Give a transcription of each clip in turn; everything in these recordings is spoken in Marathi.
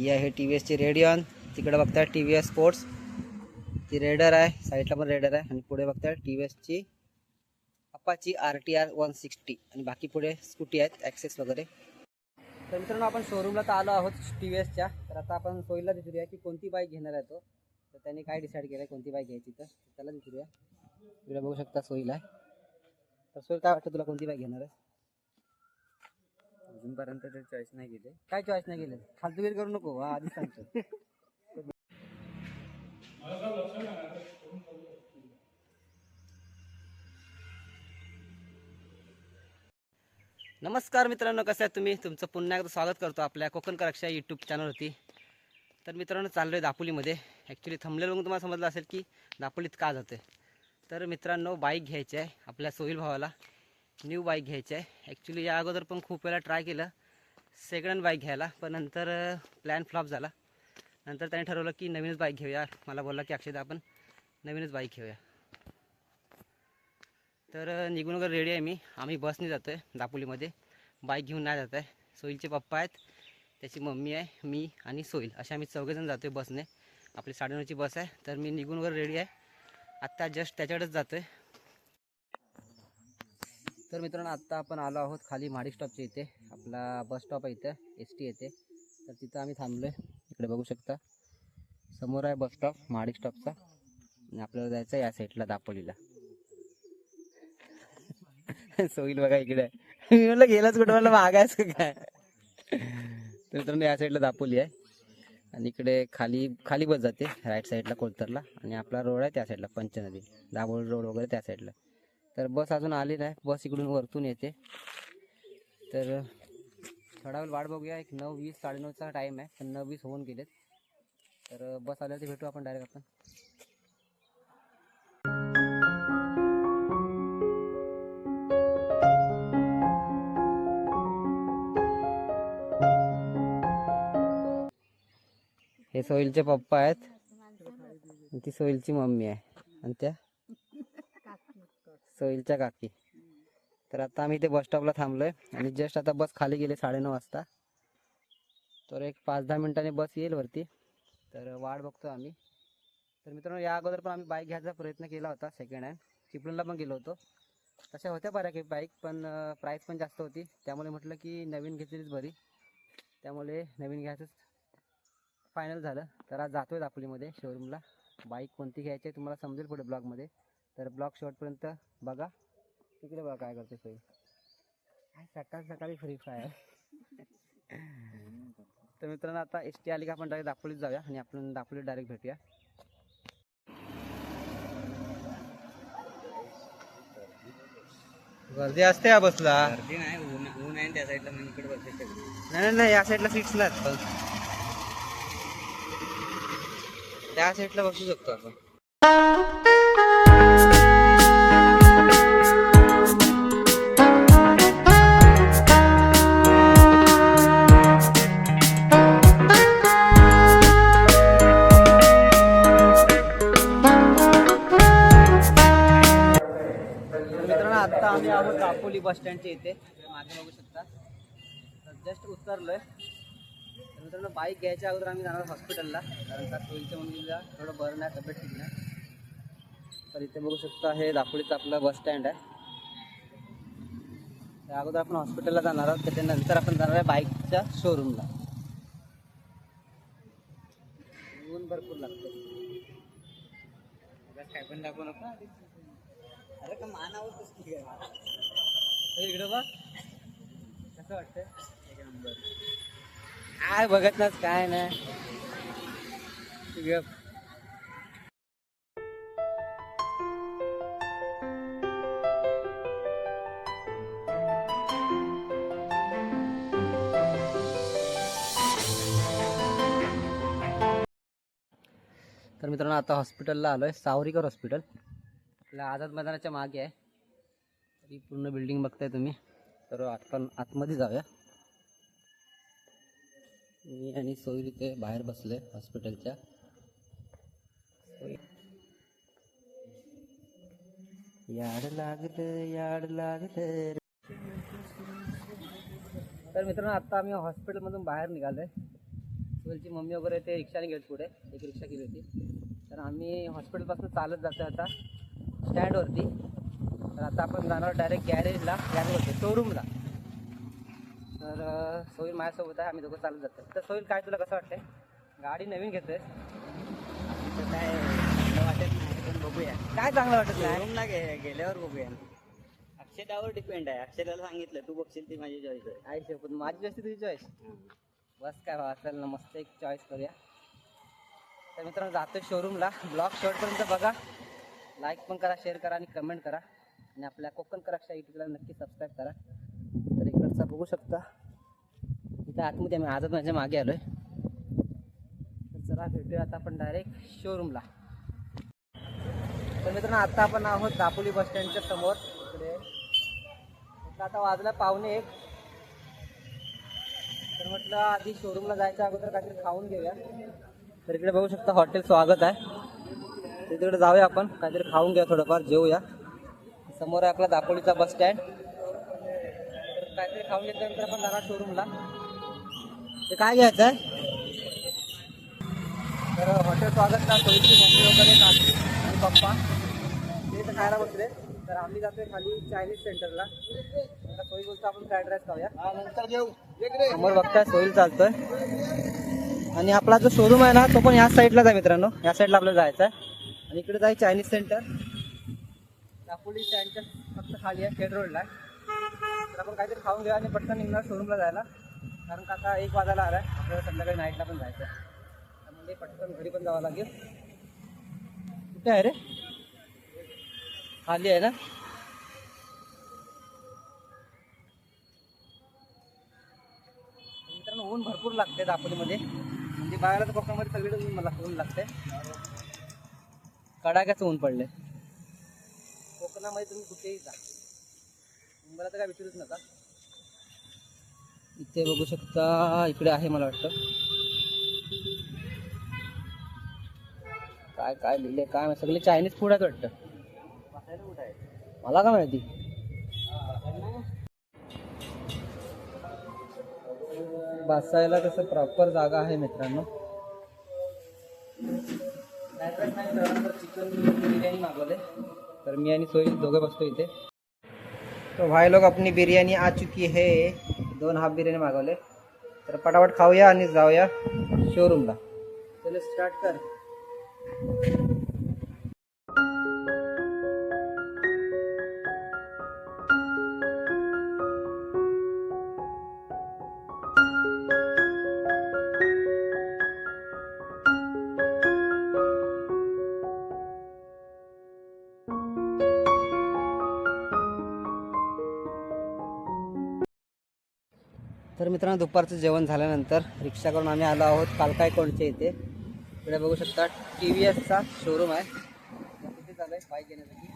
ही आहे टी व्ही एसची रेडियन तिकडे बघताय टी व्ही एस स्पोर्ट्स. ती रेडर आहे साईडला पण रेडर आहे. आणि पुढे बघताय टी व्ही एसची अप्पाची R T R one sixty. आणि बाकी पुढे स्कूटी आहेत ॲक्सेस वगैरे. तर मित्रांनो आपण शोरूमला तर आलो आहोत टी व्ही एसच्या. तर आता आपण सोयीला विचारूया की कोणती बाईक घेणार आहे तो. तर त्यांनी काय डिसाईड केलं आहे कोणती बाईक घ्यायची तर. त्याला विचारूया. तुला बघू शकता सोयीला आहे. तर सोय काय वाटतं तुला कोणती बाईक घेणार आहे? अजूनपर्यंत ते चॉईस नाही केले. काय चॉईस नाही केलं? फालतूगिरी करू नको हा सांगतो. नमस्कार मित्रांनो कसं आहे तुम्ही? तुमचं पुन्हा एकदा स्वागत करतो आपल्या कोकण कराक्षा यूट्यूब चॅनलवरती तर मित्रांनो चाललो आहे दापोलीमध्ये. ॲक्च्युली थांबलेलं बघून तुम्हाला समजलं असेल की दापोलीत का जाते तर मित्रांनो बाईक घ्यायची आहे आपल्या सोहिल भावाला. न्यू बाईक घ्यायची आहे. ॲक्च्युली या अगोदर पण खूप वेळा ट्राय केलं. सेकंड हँड बाईक घ्यायला. पण नंतर प्लॅन फ्लॉप झाला. नंतर त्याने ठरवलं की नवीनच बाईक घेऊया. मला बोलला की अक्षय आपण नवीनच बाईक घेऊया. तर निघून वगैरे रेडी आहे मी. आम्ही बसने जातो आहे दापोलीमध्ये. बाईक घेऊन नाही जात आहे. सोईलचे पप्पा आहेत. त्याची मम्मी आहे मी आणि सोईल. असे आम्ही चौघेजण जातो आहे बसने आपली साडेनऊची बस आहे. तर मी निघून वगैरे रेडी आहे. आत्ता जस्ट त्याच्याकडेच जातो आहे तर मित्रांनो आत्ता आपण आलो आहोत खाली माडी स्टॉपच्या इथे. आपला बस स्टॉप आहे इथं एस टी येते तर तिथं आम्ही थांबलो आहे इकडे बघू शकता. समोर आहे बस स्टॉप माडी स्टॉपचा आणि आपल्याला जायचं आहे या साईडला दापोलीला. सोईल बघा इकडे मी म्हटलं गेलाच कुठं? मला मागायचं काय? तर मित्रांनो या साईडला दापोली आहे. आणि इकडे खाली खाली बस जाते राईट साईडला कोलतरला. आणि आपला रोड आहे त्या साईडला पंचनदी. दाभोळी रोड वगैरे त्या साईडला तर बस अजून आली नाही. बस इकडून वरतून येते. तर थोडा वेळ वाट बघूया. एक नऊ वीस साडेनऊचा टाईम आहे पण नऊ वीस होऊन गेलेत. तर बस आल्यावरती भेटू आपण डायरेक्ट आपण. हे सोहिलचे पप्पा आहेत. ती सोहिलची मम्मी आहे. आणि त्या सोहिलच्या काकी. तर आता आम्ही इथे बस स्टॉपला थांबलोय आणि जस्ट आता बस खाली गेले साडेनऊ वाजता. तर एक पाच दहा मिनिटांनी बस येईल वरती. तर वाट बघतो आम्ही. तर मित्रांनो या अगोदर पण आम्ही बाईक घ्यायचा प्रयत्न केला होता सेकंड हँड चिपळूणला पण गेलो होतो. तशा होत्या बऱ्यापैकी बाईक पण प्राईस पण जास्त होती. त्यामुळे म्हटलं की नवीन घेतलेलीच बरी. त्यामुळे नवीन घ्यायचंच फायनल झालं. तर आज जातोय दापोलीमध्ये शोरूमला बाईक कोणती घ्यायची आहे तुम्हाला समजेल पुढे ब्लॉगमध्ये तर ब्लॉग शेवटपर्यंत बघा. तिकडे बघा काय करते काय सकाळ सकाळी फ्री फायर तर मित्रांनो आता एस टी आली का आपण डायरेक्ट दापोलीत जाऊया आणि आपण दापोलीत डायरेक्ट भेटूया. गर्दी असते या बसला. गर्दी नाही ऊन ऊन आहे त्या साईडला इकडे बसायचं नाही नाही, नाही या साईडला सीट्स नाहीत. पण त्या साईडला बसू शकतो आपण. दापोली बस स्टँडच्या इथे. मागे बघू शकता. जस्ट उतरलोय. तर मित्रांनो बाईक घ्यायच्या अगोदर आम्ही जाणार हॉस्पिटलला कारण का सोयीच्या मुलीला थोडं बरं नाही तब्येत ठीक नाही. तर इथे बघू शकता हे दापोलीचं आपलं बस स्टँड आहे. त्या अगोदर आपण हॉस्पिटलला जाणार आहोत. त्याच्यानंतर आपण जाणार आहे बाईकच्या शोरूमला ऊन भरपूर लागतं. काय पण दाखवू नका. अरे का मानावर इकडं बघ. कसं वाटतंय? काय बघत नाच काय नाही. तर मित्रांनो आता हॉस्पिटलला आलोय सावरीकर हॉस्पिटल आपल्या आझाद मैदानाच्या मागे आहे. ही पूर्ण बिल्डिंग बघताय तुम्ही तर आपण आतमध्ये जाऊया. मी आणि सोयी इथे बाहेर बसले हॉस्पिटलच्या याड लागलं याड लागलं तर मित्रांनो आता आम्ही हॉस्पिटलमधून बाहेर निघालोय. सोयलची मम्मी वगैरे ते रिक्षाने गेले पुढे. एक रिक्षा केली होती. तर आम्ही हॉस्पिटलपासून चालत जातो आता. स्टँडवरती तर आता आपण जाणार डायरेक्ट गॅरेजला गॅरेज होते शोरूमला तर अं, सोहिल माझ्यासोबत आहे आम्ही दोघं चालत जातो. तर सोहिल काय तुला कसं वाटतंय? गाडी नवीन घेतोय तर काय वाटत नाही पण बघूया. काय चांगलं वाटत शोरूमला गे गेल्यावर बघूया अक्षतावर डिपेंड आहे. अक्षताला सांगितलं तू बघशील ती माझी चॉईस आहे. आई पण माझी जास्ती तुझी चॉईस बस काय भावा चल ना मस्त एक चॉईस करूया. तर मित्रांनो जातोय शोरूमला ब्लॉग शेवटपर्यंत बघा. लाईक पण करा शेअर करा आणि कमेंट करा. आणि आपल्या कोकण कराक्षा युट्यूबला नक्की सबस्क्राईब करा. तर इकडचा बघू शकता. इथं आतमध्ये आम्ही आजच माझ्या मागे आलो आहे तर चला भेटूया आता आपण डायरेक्ट शोरूमला तर मित्रांनो आता आपण आहोत दापोली बस स्टँडच्या समोर. इकडे आता वाजला पावणे एक. तर म्हटलं आधी शोरूमला जायच्या अगोदर काहीतरी खाऊन घेऊया. तर इकडे बघू शकता हॉटेल स्वागत आहे. तिकडे जाऊया आपण. काहीतरी खाऊन घ्या थोडंफार जेवूया. समोर आहे आपला दापोलीचा बस स्टँड. तर काहीतरी खाऊन घेतल्यानंतर आपण जाणार शोरूमला ते काय घ्यायचं आहे? तर हॉटेल स्वागतला सोयीची मम्मी वगैरे काकी आणि पप्पा. ते तर खायला बसले. तर आम्ही जातोय खाली चायनीज सेंटरला सोयी बोलतो आपण फ्राईड राईस खाऊया. नंतर घेऊ. समोर बघताय सोईल चालतोय. आणि आपला जो शोरूम आहे ना तो पण याच साईडलाच आहे मित्रांनो. या साईडला आपल्याला जायचं आहे आणि इकडे जाय चायनीज सेंटर दापोली त्यांच्या फक्त खाली आहे खेड रोडला तर आपण काहीतरी खाऊन घ्या आणि पटकन निघणार शोरूमला जायला. कारण का आता एक वाजायला आला आहे आपल्याला संध्याकाळी नाईटला पण जायचं आहे त्यामुळे पटकन घरी पण जावं लागेल. कुठे आहे रे? खाली आहे ना? मित्रांनो ऊन भरपूर लागते दापोलीमध्ये. म्हणजे बघायला कोकणामध्ये सगळीकडे ऊन मला ऊन लागते कडाक्याचं ऊन पडले कोकणामध्ये तुम्ही कुठेही जा. मला तर काय विचारूच नका. इथे बघू शकता इकडे आहे मला वाटतं. काय काय लिहिले काय माहीत, सगळे चायनीज फूड आहेत वाटतं. मला काय माहिती? बसायला कसं प्रॉपर जागा आहे मित्रांनो. चिकन बिर्याणी मागवले तर मी आणि सोयी दोघे बसतो इथे. तो भाई लोक अपनी बिर्याणी आ चुकी है. दोन हाफ बिर्याणी मागवले. तर पटापट खाऊया आणि जाऊया शोरूमला चलो स्टार्ट कर. मित्रांनो दुपारचं जेवण झाल्यानंतर रिक्षा करून आम्ही आलो आहोत कालकाय कोणच्या इथे. इकडे बघू शकता टी व्ही एसचा शोरूम आहे. तिथे चालू आहे बाईक घेण्यासाठी.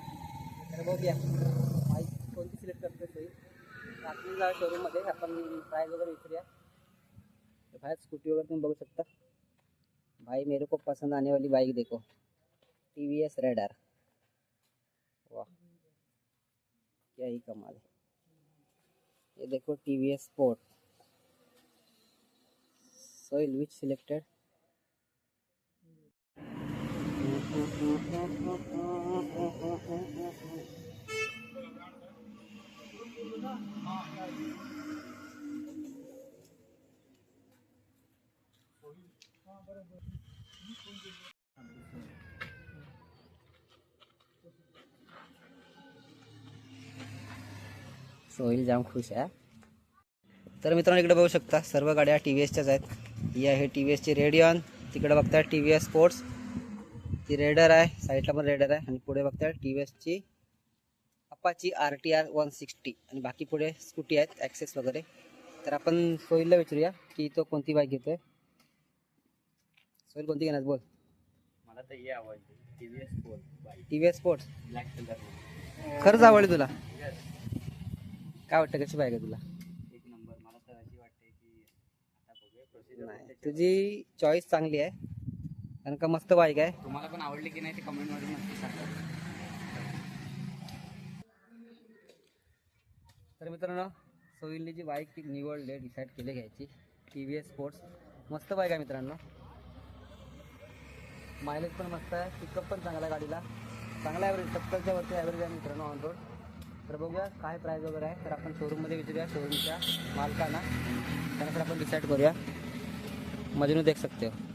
तर बघूया बाईक कोणती सिलेक्ट करतो रात्री जा शोरूममध्ये आपण प्राईज वगैरे विचारूया. बाहेर स्कूटी वगैरे तुम्ही बघू शकता. भाई मेरे को पसंद आने वाली बाईक देखो. टी व्ही एस रेडर वाह. क्या ही कमाल है. ये देखो T V S sport soil which selected? Soil जाम खुश आहे. तर मित्रांनो इकडे बघू शकता सर्व गाड्या टी व्ही एसच्याच आहेत. ही आहे टी व्ही एसची रेडियॉन तिकडे बघताय टी व्ही एस स्पोर्ट्स ती रेडर आहे. साईडला पण रेडर आहे. आणि पुढे बघताय टी व्ही एसची Apache R T R one sixty आणि बाकी पुढे स्कूटी आहेत ॲक्सेस वगैरे. तर आपण सोहिलला विचारूया की तो कोणती बाईक घेतोय. सोहिल कोणती घेणार? बोल. मला तर हे आवडते. T V S bike T V S sports black colour खरंच आवडली तुला? काय वाटतं कशी बाईक आहे तुला एक नंबर मला तर अशी वाटते की आता बघूया प्रोसिजर नाही तुझी चॉईस चांगली आहे. कारण का मस्त बाईक आहे. तुम्हाला पण आवडली की नाही ते कमेंटमध्ये नक्की सांगा. तर मित्रांनो सोहिलने जी बाईक ती निवडली डिसाईड केली घ्यायची. टी व्ही एस स्पोर्ट्स मस्त बाईक आहे मित्रांनो. मायलेज पण मस्त आहे. पिकअप पण चांगला आहे गाडीला. चांगला ॲव्हरेज सत्तरच्या वरती ॲव्हरेज आहे मित्रांनो ऑन रोड तर बघूया काय प्राईस वगैरे आहे. तर आपण शोरूममध्ये विचारूया शोरूमच्या मालकांना. त्यानंतर आपण डिसाईड करूया. मजनू देख सकते हो.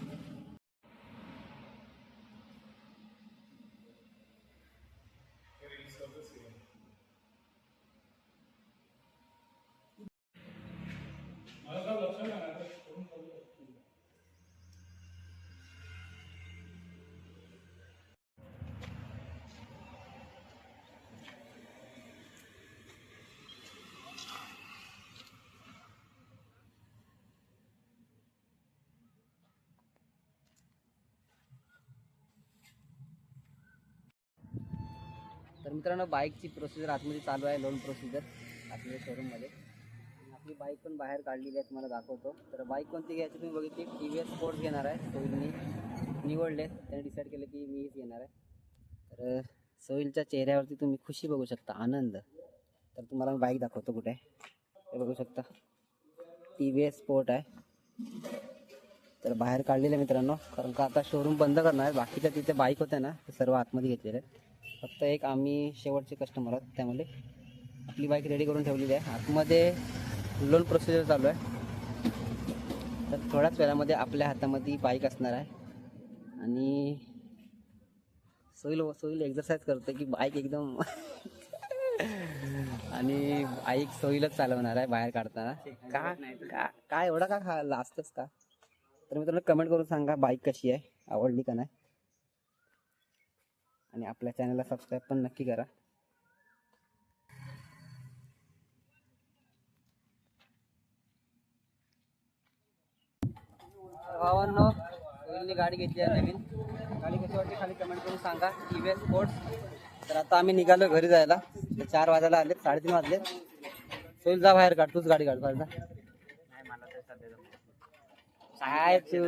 तर मित्रांनो बाईकची प्रोसिजर आतमध्ये चालू आहे लोन प्रोसिजर आतमध्ये शोरूममध्ये आपली बाईक पण बाहेर काढलेली आहे तुम्हाला दाखवतो. तर बाईक कोणती घ्यायची तुम्ही बघितली? टी व्ही एस स्पोर्ट्स घेणार आहे. सोईलनी निवडले. त्याने डिसाईड केलं की मीच घेणार आहे. तर सोईलच्या चेहऱ्यावरती तुम्ही खुशी बघू शकता आनंद. तर तुम्हाला मी बाईक दाखवतो कुठे ते हे बघू शकता. टी व्ही एस स्पोर्ट आहे. तर बाहेर काढलेलं आहे मित्रांनो. कारण का आता शोरूम बंद करणार आहे. बाकीच्या तिथे बाईक होत्या ना सर्व आतमध्ये घेतलेले आहेत. फक्त एक आम्ही शेवटचे कस्टमर आहोत. त्यामुळे आपली बाईक रेडी करून ठेवलेली आहे. आतमध्ये लोन प्रोसिजर चालू आहे. तर थोड्याच वेळामध्ये आपल्या हातामध्ये बाईक असणार आहे. आणि सोईल सोईल एक्झरसाईज करतो की बाईक एकदम आणि बाईक सोईलच चालवणार आहे बाहेर काढताना. का का काय एवढा का खा लाजतोस का? तर मित्रांनो कमेंट करून सांगा बाईक कशी आहे? आवडली का नाही? आणि आपल्या चॅनलला सबस्क्राईब पण नक्की करा. भावांनो सोहिलने गाडी घेतली आहे नवीन. गाडी कशी वाटली खाली कमेंट करून सांगा. टी व्ही एस स्पोर्ट्स तर आता आम्ही निघालो घरी जायला. चार वाजायला आले साडेतीन वाजले. सोहिल जा बाहेर काढ तूच गाडी काढ बाहेर जा. काय तू?